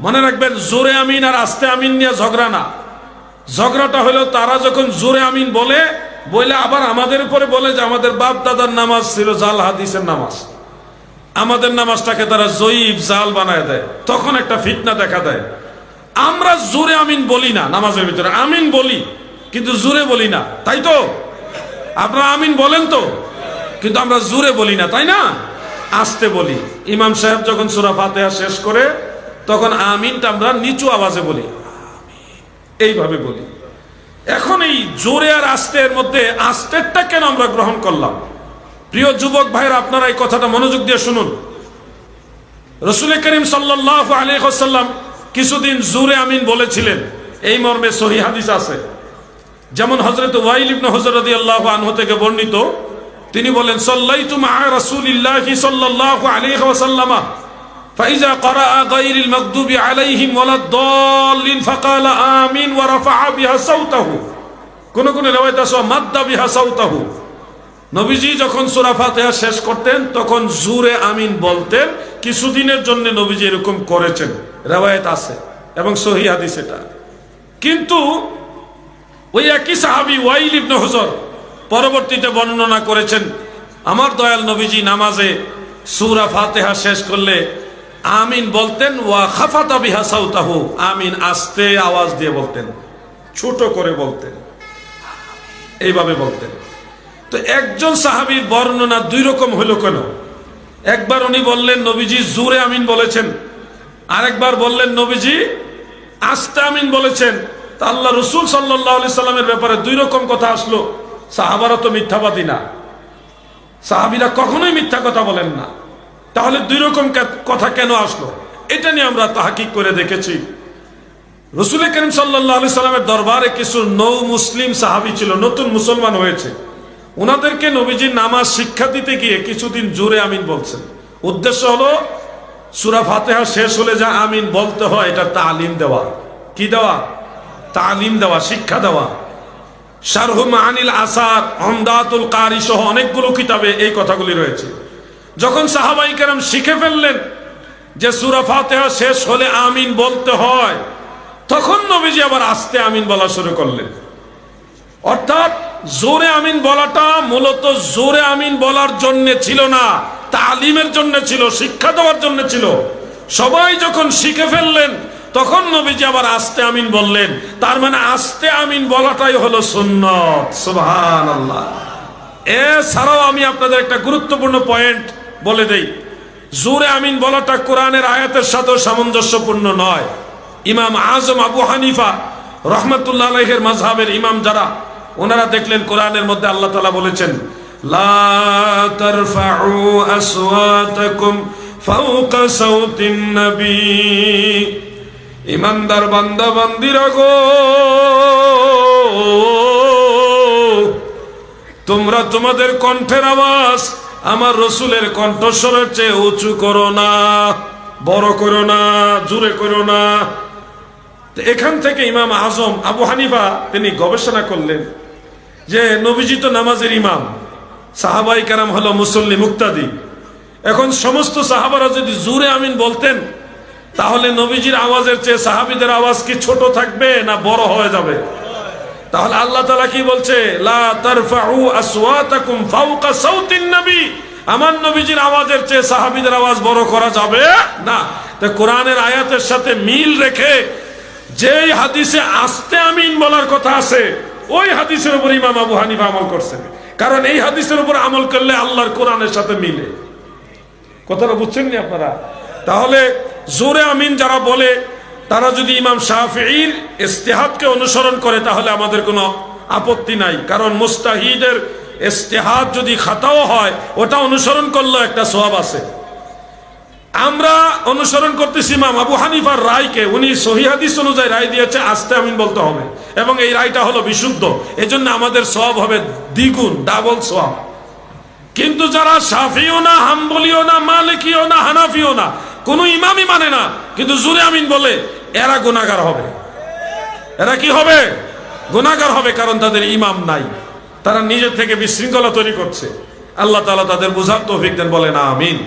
মনে রাখবেন, জোরে আমিন আর আস্তে আমিন নিয়ে ঝগড়া না। ঝগড়াটা হলো, তারা যখন জোরে আমিন বলে বলে আবার আমাদের উপরে বলে যে আমাদের বাপ দাদার নামাজ ছিল জাল হাদিসের নামাজ। আমাদের নামাজটাকে তারা জয়ীব জাল বানায় দেয়। তখন একটা ফিতনা দেখা দেয়। আমরা জোরে আমিন বলি না নামাজের ভিতরে। আমিন বলি, কিন্তু জোরে বলি না। তাই তো? আপনারা আমিন বলেন তো? কিন্তু আমরা জোরে বলি না, তাই না? আস্তে বলি। ইমাম সাহেব যখন সুরা ফাতেহা শেষ করে তখন আমিনটা আমরা নিচু আওয়াজে বলি। এইভাবে বলি। এখন এই জোরে আর আস্তের মধ্যে আস্তেরটা কেন আমরা গ্রহণ করলাম? প্রিয় যুবক ভাইয়ের, আপনারা এই কথাটা মনোযোগ দিয়ে শুনুন। রসুল করিম সাল্লাহ আলিহাসাল্লাম কিছুদিন জোরে আমিন বলেছিলেন। এই মর্মে সহি হাদিস আছে। যেমন হজরত ওয়াইল ইবনে হজরত আল্লাহ আনহু থেকে বর্ণিত, তিনি বলেন, সাল্লাইতু মা রাসূলিল্লাহি সাল্লাল্লাহু আলাইহি ওয়াসাল্লাম। فإذا قرأ غير المغضوب عليهم ولا الضالين فقال آمين ورفع بها صوته কোন কোন রিওয়ায়াত আছে মাদ্দা বিহা সাউতাহু নবীজি যখন সূরা ফাতিহা শেষ করতেন তখন জুরে আমিন বলতেন কিছুদিনের জন্য নবীজি এরকম করেছেন রেওয়ায়ত আছে এবং সহি হাদিস এটা কিন্তু ওই একই সাহাবি ওয়াইল ইবনে হুজর পরবর্তীতে বর্ণনা করেছেন আমার দয়াল নবীজি নামাজে সূরা ফাতিহা শেষ করলে আমিন বলতেন, ওয়া খাফাতা বিহা সাউতাহু। আমিন আস্তে আওয়াজ দিয়ে বলতেন, ছোট করে বলতেন। এইভাবে বলতেন। তো একজন সাহাবীর বর্ণনা দুই রকম হলো কেন? একবার উনি বললেন, নবীজি জুরে আমিন বলেছেন। আরেকবার বললেন, নবীজি আস্তে আমিন বলেছেন। তা আল্লাহ রসুল সাল্লাহ সাল্লামের ব্যাপারে দুই রকম কথা আসলো। সাহাবারা তো মিথ্যাবাদী না। সাহাবিরা কখনোই মিথ্যা কথা বলেন না। তাহলে দুই রকম কথা কেন আসলো? এটা নিয়ে আমরা তাহাকিক করে দেখেছি। রসুল করিম সাল্লামের দরবারে কিছু নৌ মুসলিম সাহাবি ছিল, নতুন মুসলমান হয়েছে। ওনাদেরকে নবীজির নামাজ শিক্ষা দিতে গিয়ে কিছুদিন জোরে আমিন বলছেন। উদ্দেশ্য হলো, সুরা ফাতেহা শেষ হলে যা আমিন বলতে হয়, এটা তালিম দেওয়া। কি দেওয়া? তালিম দেওয়া, শিক্ষা দেওয়া। শারহু মাহানিল আসার অমদাতুল কারি সহ অনেকগুলো কিতাবে এই কথাগুলি রয়েছে। যখন সাহাবাই কেরাম শিখে ফেললেন যে সুরা ফাতেহা শেষ হলে আমিন বলতে হয়, তখন নবীজি আবার আস্তে আমিন বলা শুরু করলেন। অর্থাৎ জোরে আমিন বলাটা মূলত জোরে আমিন বলার জন্য ছিল না, তালিমের জন্য ছিল, শিক্ষা দেওয়ার জন্য ছিল। সবাই যখন শিখে ফেললেন, তখন নবীজি আবার আস্তে আমিন বললেন। তার মানে আস্তে আমিন বলাটাই হলো সুন্নত। সুবহান আল্লাহ এছাড়াও আমি আপনাদের একটা গুরুত্বপূর্ণ পয়েন্ট বলে দেই, জোরে আমিন বলাটা কোরআনের আয়াতের সাথেও সামঞ্জস্যপূর্ণ নয়। ইমাম আজম আবু হানিফা রহমতুল্লাহ আলহের মাজহাবের ইমাম যারা, ওনারা দেখলেন কোরআনের মধ্যে আল্লাহ তালা বলেছেন ইমানদার বান্দা, বান্দিরা গো, তোমরা তোমাদের কণ্ঠের আওয়াজ আমার রসুলের কণ্ঠস্বরের চেয়ে উঁচু করো না, বড় করো না জুড়ে করো না। এখান থেকে ইমাম আজম আবু হানিফা, তিনি গবেষণা করলেন যে নবীজিত নামাজের ইমাম, সাহাবাই কারাম হলো মুসল্লি মুক্তাদি। এখন সমস্ত সাহাবারা যদি জুরে আমিন বলতেন, তাহলে নবীজির আওয়াজের চেয়ে সাহাবিদের আওয়াজ কি ছোট থাকবে না বড় হয়ে যাবে? তাহলে আল্লাহ তালা কি বলছে? আমার নবীজির আওয়াজের চেয়ে সাহাবিদের আওয়াজ বড় করা যাবে না। তো কোরআনের আয়াতের সাথে মিল রেখে যেই হাদিসে আস্তে আমিন বলার কথা আছে, ওই হাদিসের উপর ইমাম আবু হানিফা আমল করছেন। কারণ এই হাদিসের উপর আমল করলে আল্লাহর কোরআনের সাথে মিলে। কথাটা বুঝছেন নি আপনারা? তাহলে জোরে আমিন যারা বলে তারা যদি ইমাম শাহির ইস্তেহাদকে অনুসরণ করে, তাহলে আমাদের কোনো আপত্তি নাই। কারণ মুস্তাহিদের ইস্তেহাদ যদি খাতাও হয়, ওটা অনুসরণ করলেও একটা সোয়াব আছে। আমরা অনুসরণ করতেছি ইমাম আবু হানিফার রায়কে। উনি সহিহাদিস অনুযায়ী রায় দিয়েছে, আস্তে আমিন বলতে হবে। এবং এই রায়টা হলো বিশুদ্ধ। এজন্য আমাদের সব হবে দ্বিগুণ, ডাবল সোয়াব কিন্তু যারা সাফিও না, হাম্বলিও না, মালিকিও না, হানাফিও না, কোন ইমামই মানে না। কিন্তু জুরে আমিন বলে এরা গুণাগার হবে। এরা কি হবে? গুণাগার হবে কারণ তাদের ইমাম নাই। তারা নিজের থেকে বিশৃঙ্খলা তৈরি করছে। আল্লাহ তালা তাদের বুঝার তৌফিক বলে না আমিন।